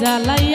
জ্বালাই